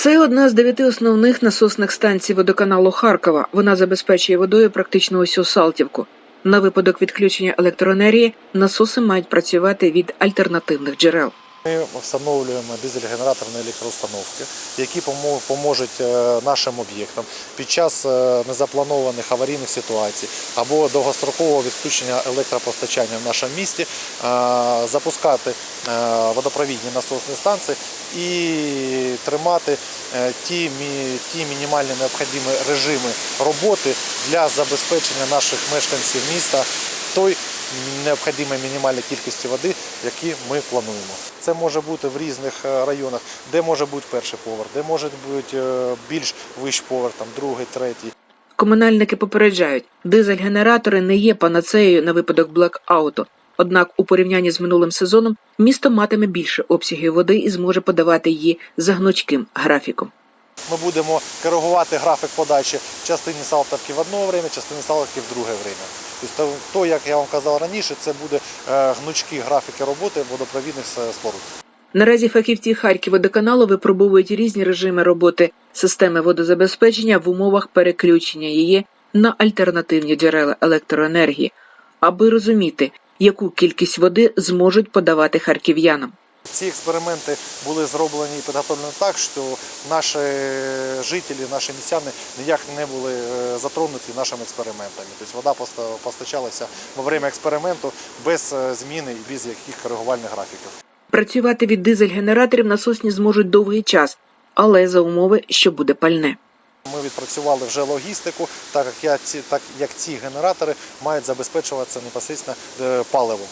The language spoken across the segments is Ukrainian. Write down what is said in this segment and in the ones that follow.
Це одна з дев'яти основних насосних станцій водоканалу Харкова. Вона забезпечує водою практично усю Салтівку. На випадок відключення електроенергії насоси мають працювати від альтернативних джерел. Ми встановлюємо дизель-генераторні електроустановки, які помо- поможуть е, нашим об'єктам під час е, незапланованих аварійних ситуацій або довгострокового відключення електропостачання в нашому місті, е, запускати водопровідні насосні станції і тримати ті, ті мінімальні необхідні режими роботи для забезпечення наших мешканців міста. Той необхідної мінімальної кількості води, які ми плануємо. Це може бути в різних е, районах, де може бути перший поверх, де може бути е, більш вищий поверх, там другий, третій. Комунальники попереджають, дизель-генератори не є панацеєю на випадок блекауту. Однак, у порівнянні з минулим сезоном місто матиме більше обсягів води і зможе подавати її за гнучким графіком. Ми будемо коригувати графік подачі частини Салтовки в одне время, частини Салтовки в друге время. Тобто, то, як я вам казав раніше, це буде е, гнучкі графіки роботи водопровідних споруд. Наразі фахівці Харківводоканалу випробовують різні режими роботи системи водозабезпечення в умовах переключення її на альтернативні джерела електроенергії, аби розуміти, яку кількість води зможуть подавати харків'янам. Ці експерименти були зроблені і підготовлені так, що наші жителі, наші містяни ніяк не були е, затронуті нашими експериментами. Тобто вода поста- постачалася во время експерименту без е, зміни і без яких коригувальних графіків. Працювати від дизель-генераторів насосні зможуть довгий час, але за умови, що буде пальне. Ми відпрацювали вже логістику, так як, я, ці, так як ці генератори мають забезпечуватися непосередньо е, паливом.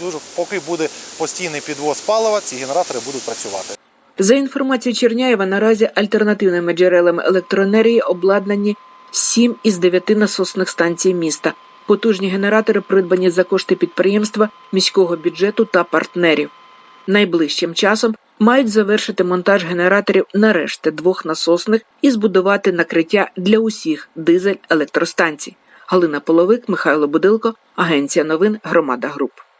Тобто, поки буде постійний підвоз палива, ці генератори будуть працювати. За інформацією Черняєва, наразі альтернативними джерелами електроенергії обладнані 7 із 9 насосних станцій міста. Потужні генератори придбані за кошти підприємства, міського бюджету та партнерів. Найближчим часом мають завершити монтаж генераторів на решти двох насосних і збудувати накриття для усіх дизель-електростанцій. Галина Половик, Михайло Будилко, Агенція новин Громада Груп.